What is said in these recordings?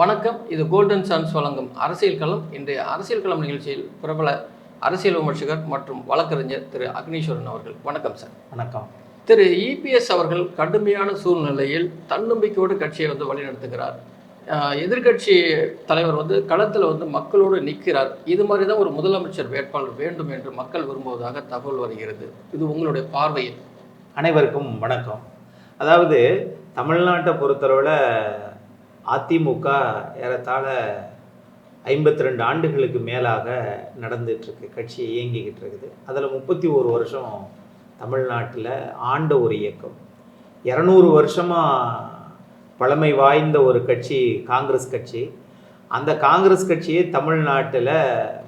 வணக்கம். இது golden sons வழங்கும் அரசியல் களம். இன்றைய அரசியல் களம் நிகழ்ச்சியில் பிரபல அரசியல் விமர்சகர் மற்றும் வழக்கறிஞர் திரு அக்னீஸ்வரன் அவர்கள். வணக்கம் சார் வணக்கம். திரு இபிஎஸ் அவர்கள் கடுமையான சூழ்நிலையில் தன்னம்பிக்கையோடு கட்சியை வந்து வழிநடத்துகிறார். ஆஹ் எதிர்க்கட்சி தலைவர் வந்து களத்தில் வந்து மக்களோடு நிற்கிறார். இது மாதிரி தான் ஒரு முதலமைச்சர் வேட்பாளர் வேண்டும் என்று மக்கள் விரும்புவதாக தகவல் வருகிறது. இது உங்களுடைய பார்வையில். அனைவருக்கும் வணக்கம். அதாவது தமிழ்நாட்டை பொறுத்தளவில் அதிமுக ஏறத்தாழ ஐம்பத்தி ரெண்டு ஆண்டுகளுக்கு மேலாக நடந்துகிட்ருக்கு கட்சி இயங்கிக்கிட்டு இருக்குது அதில் முப்பத்தி ஒரு வருஷம் தமிழ்நாட்டில் ஆண்ட ஒரு இயக்கம். இரநூறு வருஷமாக பழமை வாய்ந்த ஒரு கட்சி காங்கிரஸ் கட்சி. அந்த காங்கிரஸ் கட்சியே தமிழ்நாட்டில்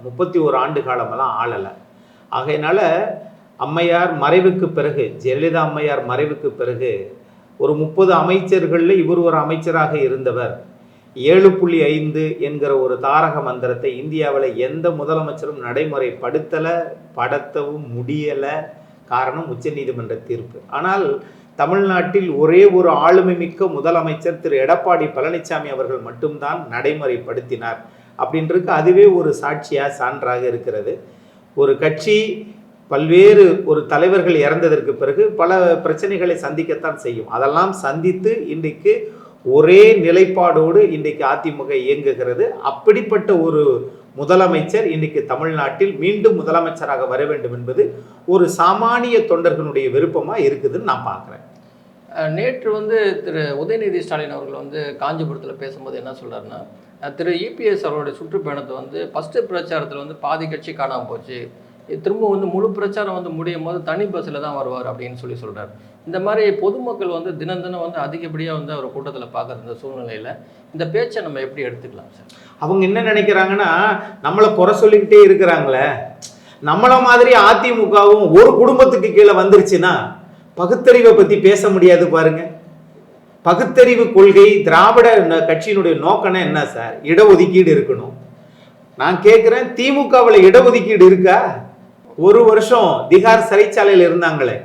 முப்பத்தி ஒரு ஆண்டு காலமெல்லாம் ஆளலை. ஆகையினால அம்மையார் மறைவுக்கு பிறகு ஜெயலலிதா அம்மையார் மறைவுக்கு பிறகு ஒரு முப்பது அமைச்சர்களில் இவர் ஒரு அமைச்சராக இருந்தவர். ஏழு புள்ளி ஐந்து என்கிற ஒரு தாரக மந்திரத்தை இந்தியாவில் எந்த முதலமைச்சரும் நடைமுறைப்படுத்தலை படுத்தவும் முடியலை காரணம் உச்சநீதிமன்ற தீர்ப்பு. ஆனால் தமிழ்நாட்டில் ஒரே ஒரு ஆளுமை மிக்க முதலமைச்சர் திரு எடப்பாடி பழனிசாமி அவர்கள் மட்டும்தான் நடைமுறைப்படுத்தினார். அப்படின்றதுக்கு அதுவே ஒரு சாட்சியாக சான்றாக இருக்கிறது. ஒரு கட்சி பல்வேறு ஒரு தலைவர்கள் இறந்ததற்கு பிறகு பல பிரச்சனைகளை சந்திக்கத்தான் செய்யும். அதெல்லாம் சந்தித்து இன்றைக்கு ஒரே நிலைப்பாடோடு இன்றைக்கு அதிமுக இயங்குகிறது. அப்படிப்பட்ட ஒரு முதலமைச்சர் இன்றைக்கு தமிழ்நாட்டில் மீண்டும் முதலமைச்சராக வர வேண்டும் என்பது ஒரு சாமானிய தொண்டர்களுடைய விருப்பமாக இருக்குதுன்னு நான் பார்க்குறேன். நேற்று வந்து திரு உதயநிதி ஸ்டாலின் அவர்கள் வந்து காஞ்சிபுரத்தில் பேசும்போது என்ன சொல்கிறாருன்னா திரு இபிஎஸ் அவருடைய சுற்றுப்பயணத்தை வந்து ஃபஸ்ட்டு பிரச்சாரத்தில் வந்து பாதி கட்சி காணாமல் போச்சு. திரும்ப வந்து முழு பிரச்சாரம் வந்து முடியும் போது தனி பஸ்ஸில் தான் வருவார் அப்படின்னு சொல்லி சொல்கிறார் இந்த மாதிரி பொதுமக்கள் வந்து தினம் தினம் வந்து அதிகப்படியாக வந்து அவர் கூட்டத்தில் பார்க்குற இந்த சூழ்நிலையில் இந்த பேச்சை நம்ம எப்படி எடுத்துக்கலாம் சார்? அவங்க என்ன நினைக்கிறாங்கன்னா நம்மளை குறை சொல்லிக்கிட்டே இருக்கிறாங்களே. நம்மள மாதிரி அதிமுகவும் ஒரு குடும்பத்துக்கு கீழே வந்துருச்சுன்னா பகுத்தறிவை பற்றி பேச முடியாது பாருங்க. பகுத்தறிவு கொள்கை திராவிட கட்சியினுடைய நோக்கம்னா என்ன சார்? இடஒதுக்கீடு இருக்கணும். நான் கேட்குறேன் திமுகவில் இடஒதுக்கீடு இருக்கா? ஒரு வருஷம் திகார் சிறைச்சாலையில் இருந்தாங்களே.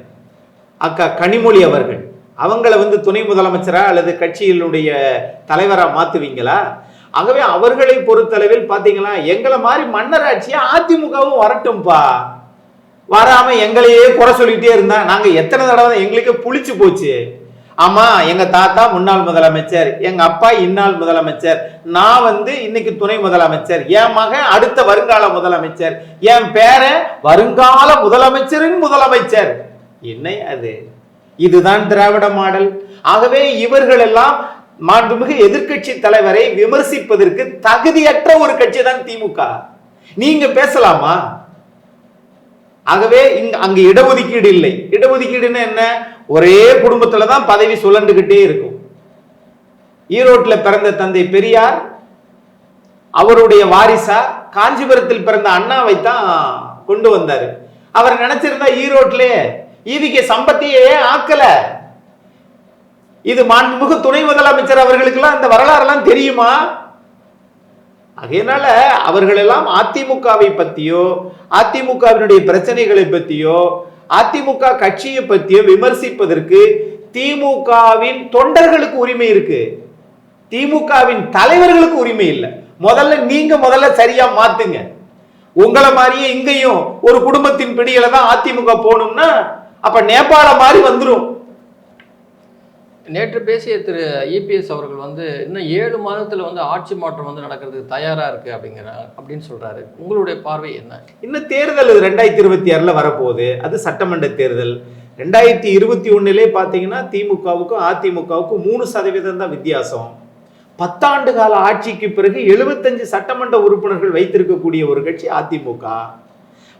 அக்கா கனிமொழி அவர்கள் அவங்கள வந்து துணை முதலமைச்சரா அல்லது கட்சியினுடைய தலைவரா மாத்துவீங்களா? ஆகவே அவர்களை பொறுத்தளவில் பாத்தீங்களா எங்களை மாதிரி மன்னராட்சியா அதிமுகவும் வரட்டும்பா. வராம எங்களையே குறை சொல்லிட்டே இருந்தா நாங்க எத்தனை தடவை எங்களுக்கே எங்களுக்கு புளிச்சு போச்சு? ஆமா எங்க தாத்தா முன்னாள் முதலமைச்சர் எங்க அப்பா இன்னாள் முதலமைச்சர் நான் வந்து இன்னைக்கு துணை முதலமைச்சர் என் மகன் அடுத்த வருங்கால முதலமைச்சர் என் பேர வருங்கால முதலமைச்சரின் முதலமைச்சர். என்ன அது? இதுதான் திராவிட மாடல். ஆகவே இவர்கள் எல்லாம் மாண்புமிகு எதிர்க்கட்சி தலைவரை விமர்சிப்பதற்கு தகுதியற்ற ஒரு கட்சி தான் திமுக. நீங்க பேசலாமா? ஆகவே இங்க அங்க இடஒதுக்கீடு இல்லை. இடஒதுக்கீடுன்னு என்ன? ஒரே குடும்பத்துல தான் பதவி சுழண்டுகிட்டே இருக்கும். ஈரோட்டில் பிறந்த தந்தை பெரியார் அவருடைய வாரிசா காஞ்சிபுரத்தில் பிறந்த அண்ணாவை தான் கொண்டு வந்தாரு. அவர் நினைச்சிருந்தா ஈரோட்லயே ஈவிக்கு சம்பத்தியே ஆக்கல. இது மாண்புமிகு துணை முதலமைச்சர் அவர்களுக்கெல்லாம் இந்த வரலாறுலாம் தெரியுமா? அதனால அவர்களெல்லாம் அதிமுகவை பத்தியோ அதிமுகவினுடைய பிரச்சனைகளை பத்தியோ அதிமுக கட்சியை பற்றிய விமர்சிப்பதற்கு திமுகவின் தொண்டர்களுக்கு உரிமை இருக்கு. திமுகவின் தலைவர்களுக்கு உரிமை இல்லை. முதல்ல நீங்க முதல்ல சரியா மாத்துங்க. உங்களை மாதிரியே இங்கேயும் ஒரு குடும்பத்தின் பிடியில தான் அதிமுக போகணும்னா அப்ப நேபாள மாதிரி வந்துடும் நேற்று பேசிய திரு இபிஎஸ் அவர்கள் வந்து இன்னும் ஏழு மாதத்தில் வந்து ஆட்சி மாற்றம் வந்து நடக்கிறதுக்கு தயாராக இருக்குது அப்படிங்கிற அப்படின்னு சொல்கிறாரு உங்களுடைய பார்வை என்ன? இன்னும் தேர்தல் ரெண்டாயிரத்தி இருபத்தி ஆறில் வரப்போகுது. அது சட்டமன்ற தேர்தல். ரெண்டாயிரத்தி இருபத்தி ஒன்றிலே பார்த்தீங்கன்னா திமுகவுக்கும் அதிமுகவுக்கும் மூணு சதவீதம் தான் வித்தியாசம். பத்தாண்டு கால ஆட்சிக்கு பிறகு எழுபத்தஞ்சு சட்டமன்ற உறுப்பினர்கள் வைத்திருக்கக்கூடிய ஒரு கட்சி அதிமுக.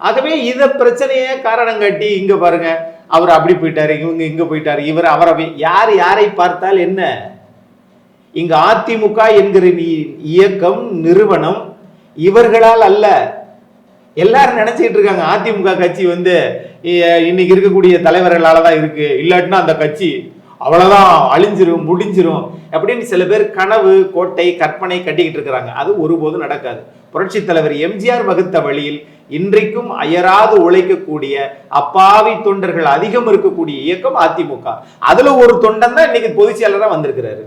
ஆகவே இதை பிரச்சனையே காரணம் காட்டி இங்கே பாருங்க அவர் அப்படி போயிட்டாரு இவங்க இங்க போயிட்டாரு இவர் அவரை யார் யாரை பார்த்தால் என்ன? இங்க அதிமுக என்கிற இ- இயக்கம் நிறுவனம் இவர்களால் அல்ல. எல்லாரும் நினைச்சிட்டு இருக்காங்க அதிமுக கட்சி வந்து இன்னைக்கு இருக்கக்கூடிய தலைவர்களால தான் இருக்கு இல்லாட்டினா அந்த கட்சி அவ்வளவுதான் அழிஞ்சிரும் முடிஞ்சிரும் அப்படின்னு சில பேர் கனவு கோட்டை கற்பனை கட்டிக்கிட்டு இருக்கிறாங்க. அது ஒருபோதும் நடக்காது. புரட்சி தலைவர் எம்ஜிஆர் வகுத்த வழியில் இன்றைக்கும் அயராது உழைக்கக்கூடிய அப்பாவி தொண்டர்கள் அதிகம் இருக்கக்கூடிய இயக்கம் அதிமுக. அதுல ஒரு தொண்டன் தான் இன்னைக்கு பொதுச் செயலராக வந்திருக்கிறாரு.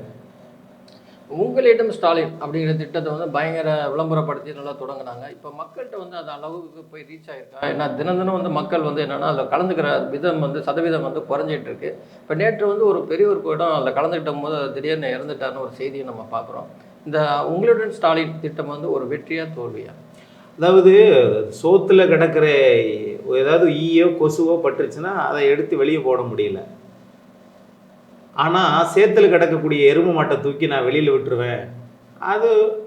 உங்களிடம் ஸ்டாலின் அப்படிங்கிற திட்டத்தை வந்து பயங்கர விளம்பரப்படுத்தி நல்லா தொடங்கினாங்க. இப்போ மக்கள்கிட்ட வந்து அந்த அளவுக்கு போய் ரீச் ஆயிருக்கா? ஏன்னா தினம் தினம் வந்து மக்கள் வந்து என்னன்னா அதில் கலந்துக்கிற விதம் வந்து சதவீதம் வந்து குறைஞ்சிட்டு இருக்கு. இப்போ நேற்று வந்து ஒரு பெரியவர் கூட அதில் கலந்துக்கிட்ட போது திடீர்னு இறந்துட்டார்னு ஒரு செய்தியை நம்ம பார்க்குறோம். இந்த உங்களுடன் ஸ்டாலின் திட்டம் வந்து ஒரு வெற்றியா தோல்வியா? அதாவது சோத்துல கிடக்கிற ஏதாவது ஈயோ கொசுவோ பட்டுருச்சுன்னா அதை எடுத்து வெளியே போட முடியல. ஆனால் சேத்துல கிடக்கக்கூடிய எருமை மாட்டை தூக்கி நான் வெளியில் விட்டுருவேன். அது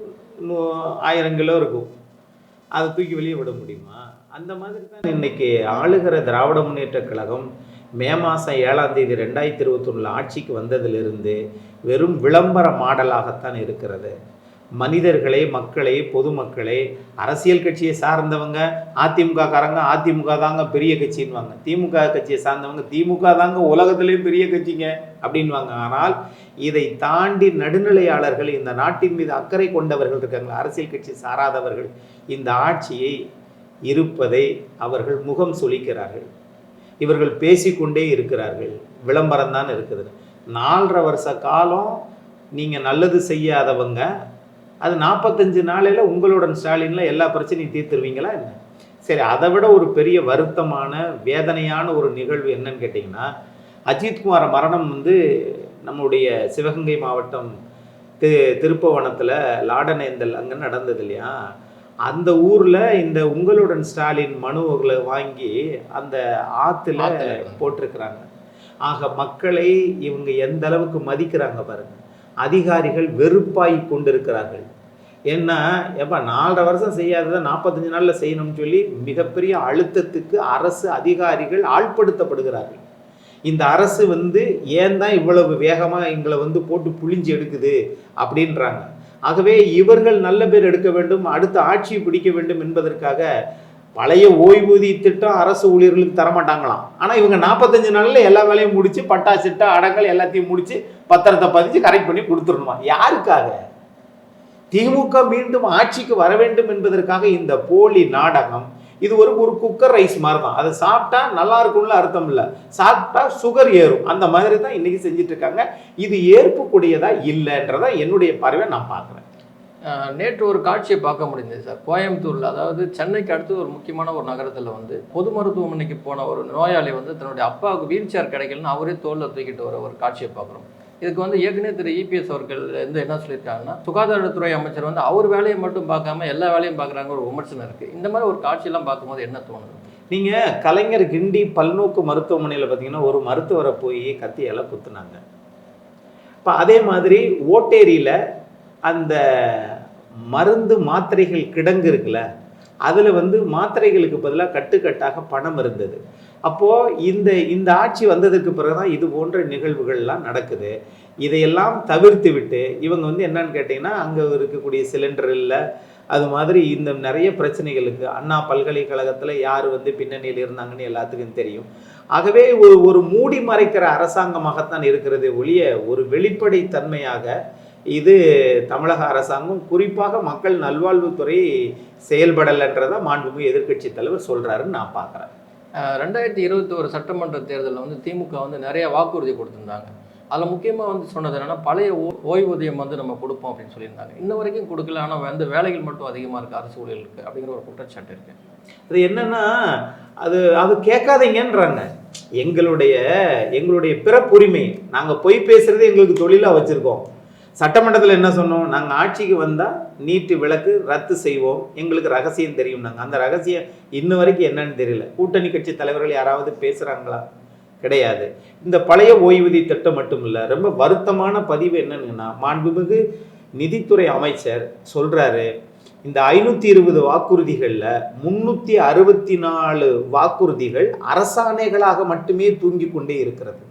நூ- ஆயிரம் கிலோ இருக்கும். அதை தூக்கி வெளியே விட முடியுமா? அந்த மாதிரி தான் இன்னைக்கு ஆளுகிற திராவிட முன்னேற்ற கழகம் மே மாதம் ஏழாம் தேதி ரெண்டாயிரத்தி இருபத்தொன்னில் ஆட்சிக்கு வந்ததிலிருந்து வெறும் விளம்பர மாடலாகத்தான் இருக்கிறது. மனிதர்களே மக்களே பொதுமக்களே அரசியல் கட்சியை சார்ந்தவங்க அதிமுக காரங்க அதிமுக தாங்க பெரிய கட்சின்வாங்க திமுக கட்சியை சார்ந்தவங்க திமுக தாங்க உலகத்திலேயும் பெரிய கட்சிங்க அப்படின்வாங்க ஆனால் இதை தாண்டி நடுநிலையாளர்கள் இந்த நாட்டின் மீது அக்கறை கொண்டவர்கள் இருக்காங்க. அரசியல் கட்சி சாராதவர்கள். இந்த ஆட்சியை இருப்பதை அவர்கள் முகம் சொலிக்கிறார்கள் இவர்கள் பேசிக்கொண்டே இருக்கிறார்கள். விளம்பரம் தான் இருக்குது. நாலரை வருஷ காலம் நீங்கள் நல்லது செய்யாதவங்க அது நாற்பத்தஞ்சு நாளையில் உங்களுடன் ஸ்டாலினில் எல்லா பிரச்சனையும் தீர்த்துருவீங்களா என்ன? சரி அதை விட ஒரு பெரிய வருத்தமான வேதனையான ஒரு நிகழ்வு என்னன்னு கேட்டிங்கன்னா அஜித்குமார் மரணம் வந்து நம்முடைய சிவகங்கை மாவட்டம் தி திருப்பவனத்தில் லாடனேந்தல் அங்கே நடந்தது இல்லையா? அந்த ஊரில் இந்த உங்களுடன் ஸ்டாலின் மனுவுகளை வாங்கி அந்த ஆற்றுல ஆத்துல. போட்டிருக்கிறாங்க. ஆக மக்களை இவங்க எந்த அளவுக்கு மதிக்கிறாங்க பாருங்க. அதிகாரிகள் வெறுப்பாய் கொண்டிருக்கிறார்கள். ஏன்னா எப்ப நாலரை வருஷம் செய்யாததை நாற்பத்தஞ்சு நாளில் செய்யணும்னு சொல்லி மிகப்பெரிய அழுத்தத்துக்கு அரசு அதிகாரிகள் ஆட்படுத்தப்படுகிறார்கள் இந்த அரசு வந்து ஏன் தான் இவ்வளவு வேகமாக எங்களை வந்து போட்டு புளிஞ்சு எடுக்குது அப்படின்றாங்க. ஆகவே இவர்கள் நல்ல பேர் எடுக்க வேண்டும் அடுத்த ஆட்சியை பிடிக்க வேண்டும் என்பதற்காக பழைய ஓய்வூதிய திட்டம் அரசு ஊழியர்களுக்கு தரமாட்டாங்களாம். ஆனால் இவங்க நாற்பத்தஞ்சு நாளில் எல்லா வேலையும் முடிச்சு பட்டா சிட்டா அடங்கல் எல்லாத்தையும் முடிச்சு பத்திரத்தை பதிச்சு கரெக்ட் பண்ணி கொடுத்துடணுமா? யாருக்காக? திமுக மீண்டும் ஆட்சிக்கு வர வேண்டும் என்பதற்காக இந்த போலி நாடகம் இது ஒரு ஒரு குக்கர் ரைஸ் மாதிரி தான் அதை சாப்பிட்டா நல்லா இருக்கும்ல அர்த்தம் இல்லை. சாப்பிட்டா சுகர் ஏறும். அந்த மாதிரி தான் இன்னைக்கு செஞ்சுட்டு இருக்காங்க. இது ஏற்புக்கூடியதா இல்லைன்றதான் என்னுடைய பார்வை நான் பார்க்குறேன். நேற்று ஒரு காட்சியை பார்க்க முடிந்தது சார். கோயம்புத்தூரில் அதாவது சென்னைக்கு அடுத்து ஒரு முக்கியமான ஒரு நகரத்தில் வந்து பொது மருத்துவமனைக்கு போன ஒரு நோயாளி வந்து தன்னுடைய அப்பாவுக்கு வீல் சேர் கிடைக்கலன்னு அவரே தோலில் தூக்கிட்டு வர ஒரு காட்சியை பார்க்குறோம். இதுக்கு வந்து ஏற்கனவே திரு இபிஎஸ் அவர்கள் வந்து என்ன சொல்லியிருக்காங்கன்னா சுகாதாரத்துறை அமைச்சர் வந்து அவர் வேலையை மட்டும் பார்க்காம எல்லா வேலையும் பார்க்குறாங்க ஒரு விமர்சனம் இருக்குது இந்த மாதிரி ஒரு காட்சியெல்லாம் பார்க்கும்போது என்ன தோணுது? நீங்கள் கலைஞர் கிண்டி பல்நோக்கு மருத்துவமனையில் பார்த்தீங்கன்னா ஒரு மருத்துவரை போய் கத்தியால குத்துனாங்க. இப்போ அதே மாதிரி ஓட்டேரியில் அந்த மருந்து மாத்திரைகள் கிடங்கு இருக்குல்ல அதில் வந்து மாத்திரைகளுக்கு பதிலாக கட்டுக்கட்டாக பணம் இருந்தது. அப்போது இந்த இந்த ஆட்சி வந்ததுக்கு பிறகு தான் இது போன்ற நிகழ்வுகள்லாம் நடக்குது. இதையெல்லாம் தவிர்த்து விட்டு இவங்க வந்து என்னன்னு கேட்டிங்கன்னா அங்கே இருக்கக்கூடிய சிலிண்டர் இல்லை அது மாதிரி இந்த நிறைய பிரச்சனைகளுக்கு அண்ணா பல்கலைக்கழகத்தில் யார் வந்து பின்னணியில் இருந்தாங்கன்னு எல்லாத்துக்கும் தெரியும். ஆகவே ஒரு ஒரு மூடி மறைக்கிற அரசாங்கமாகத்தான் இருக்கிறது ஒழிய ஒரு வெளிப்படை தன்மையாக இது தமிழக அரசாங்கம் குறிப்பாக மக்கள் நல்வாழ்வுத்துறை செயல்படலைன்றதை மாண்புமிகு எதிர்க்கட்சி தலைவர் சொல்றாருன்னு நான் பார்க்குறேன். ரெண்டாயிரத்தி இருபத்தி ஒரு சட்டமன்ற தேர்தலில் வந்து திமுக வந்து நிறைய வாக்குறுதி கொடுத்திருந்தாங்க. அதில் முக்கியமாக வந்து சொன்னது என்னன்னா பழைய ஓ- ஓய்வூதியம் வந்து நம்ம கொடுப்போம் அப்படின்னு சொல்லியிருந்தாங்க. இன்ன வரைக்கும் கொடுக்கல ஆனால் வந்து வேலைகள் மட்டும் அதிகமாக இருக்குது அரசு ஊழியர்களுக்கு அப்படிங்கிற ஒரு குற்றச்சாட்டு இருக்கு. அது என்னன்னா அது அது கேட்காதீங்கன்றாங்க. எங்களுடைய எங்களுடைய பிறப்புரிமை நாங்கள் பொய் பேசுறது எங்களுக்கு தொழிலாக வச்சுருக்கோம். சட்டமன்றத்தில் என்ன சொன்னோம்? நாங்கள் ஆட்சிக்கு வந்தால் நீட்டு விளக்கு ரத்து செய்வோம். எங்களுக்கு ரகசியம் தெரியும் நாங்கள் அந்த ரகசியம் இன்ன வரைக்கும் என்னன்னு தெரியல. கூட்டணி கட்சி தலைவர்கள் யாராவது பேசுகிறாங்களா கிடையாது. இந்த பழைய ஓய்வூதிய திட்டம் மட்டும் இல்லை ரொம்ப வருத்தமான பதிவு என்னன்னா மாண்புமிகு நிதித்துறை அமைச்சர் சொல்கிறாரு இந்த ஐநூற்றி இருபது வாக்குறுதிகளில் முன்னூற்றி அறுபத்தி நாலு வாக்குறுதிகள் அரசாணைகளாக மட்டுமே தூங்கி கொண்டே இருக்கிறது.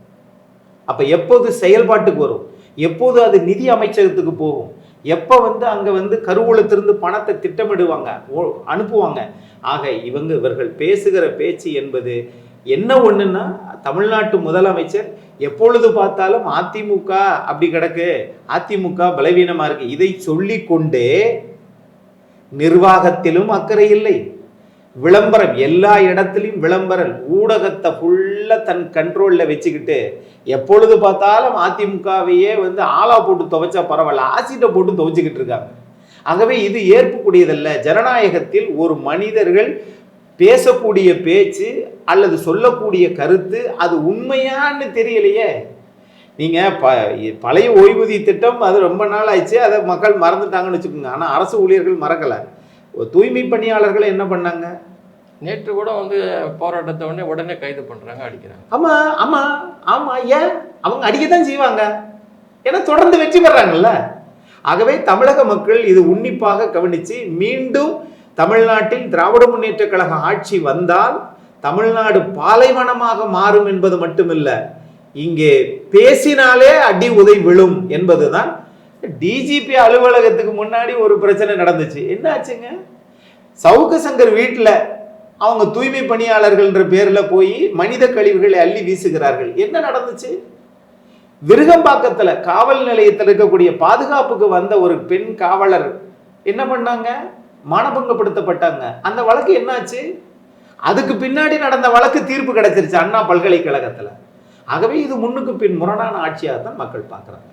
அப்போ எப்போது செயல்பாட்டுக்கு வரும்? எப்போது அது நிதி அமைச்சகத்துக்கு போகும்? எப்போ வந்து அங்கே வந்து கருவூலத்திலிருந்து பணத்தை திட்டமிடுவாங்க? ஓ- அனுப்புவாங்க. ஆக இவங்க இவர்கள் பேசுகிற பேச்சு என்பது என்ன ஒன்றுன்னா தமிழ்நாட்டு முதலமைச்சர் எப்பொழுது பார்த்தாலும் அதிமுக அப்படி கிடக்கு. அதிமுக பலவீனமாக இருக்கு. இதை சொல்லி கொண்டே நிர்வாகத்திலும் அக்கறை இல்லை. விளம்பரம் எல்லா இடத்துலையும் விளம்பரம் ஊடகத்தை ஃபுல்லாக தன் கண்ட்ரோலில் வச்சுக்கிட்டு எப்பொழுது பார்த்தாலும் அதிமுகவையே வந்து ஆளா போட்டு துவைச்சா பரவாயில்ல ஆசிட்டை போட்டு துவைச்சிக்கிட்டு இருக்காங்க. ஆகவே இது ஏற்புக்கூடியதல்ல ஜனநாயகத்தில் ஒரு மனிதர்கள் பேசக்கூடிய பேச்சு அல்லது சொல்லக்கூடிய கருத்து அது உண்மையான்னு தெரியலையே. நீங்கள் ப பழைய ஓய்வூதிய திட்டம் அது ரொம்ப நாள் ஆயிடுச்சு அதை மக்கள் மறந்துட்டாங்கன்னு வச்சுக்கோங்க. ஆனால் அரசு ஊழியர்கள் மறக்கலை. தூய்மை பணியாளர்கள் என்ன பண்ணாங்க? நேற்று கூட வந்து போராட்டத்தை உடனே உடனே கைது பண்ணுறாங்க அடிக்கிறாங்க. ஆமாம் ஆமாம் ஆமாம் ஏன்? அவங்க அடிக்கத்தான் செய்வாங்க. ஏன்னா தொடர்ந்து வெற்றி பெறாங்கல்ல. ஆகவே தமிழக மக்கள் இது உன்னிப்பாக கவனித்து மீண்டும் தமிழ்நாட்டில் திராவிட முன்னேற்ற கழக ஆட்சி வந்தால் தமிழ்நாடு பாலைவனமாக மாறும் என்பது மட்டுமில்ல இங்கே பேசினாலே அடி உதை விழும் என்பதுதான் டிஜிபி அலுவலகத்துக்கு முன்னாடி ஒரு பிரச்சனை நடந்துச்சு. என்ன ஆச்சுங்க சவுக்கு சங்கர் வீட்டில் அவங்க தூய்மை பணியாளர்கள்ன்ற பேரில் போய் மனித கழிவுகளை அள்ளி வீசுகிறார்கள். என்ன நடந்துச்சு? விருகம்பாக்கத்தில் காவல் நிலையத்தில் இருக்கக்கூடிய பாதுகாப்புக்கு வந்த ஒரு பெண் காவலர் என்ன பண்ணாங்க? மானபங்கப்படுத்தப்பட்டாங்க. அந்த வழக்கு என்னாச்சு? அதுக்கு பின்னாடி நடந்த வழக்கு தீர்ப்பு கிடைச்சிருச்சு அண்ணா பல்கலைக்கழகத்தில். ஆகவே இது முன்னுக்கு பின் முரணான ஆட்சியாக தான் மக்கள் பார்க்குறாங்க.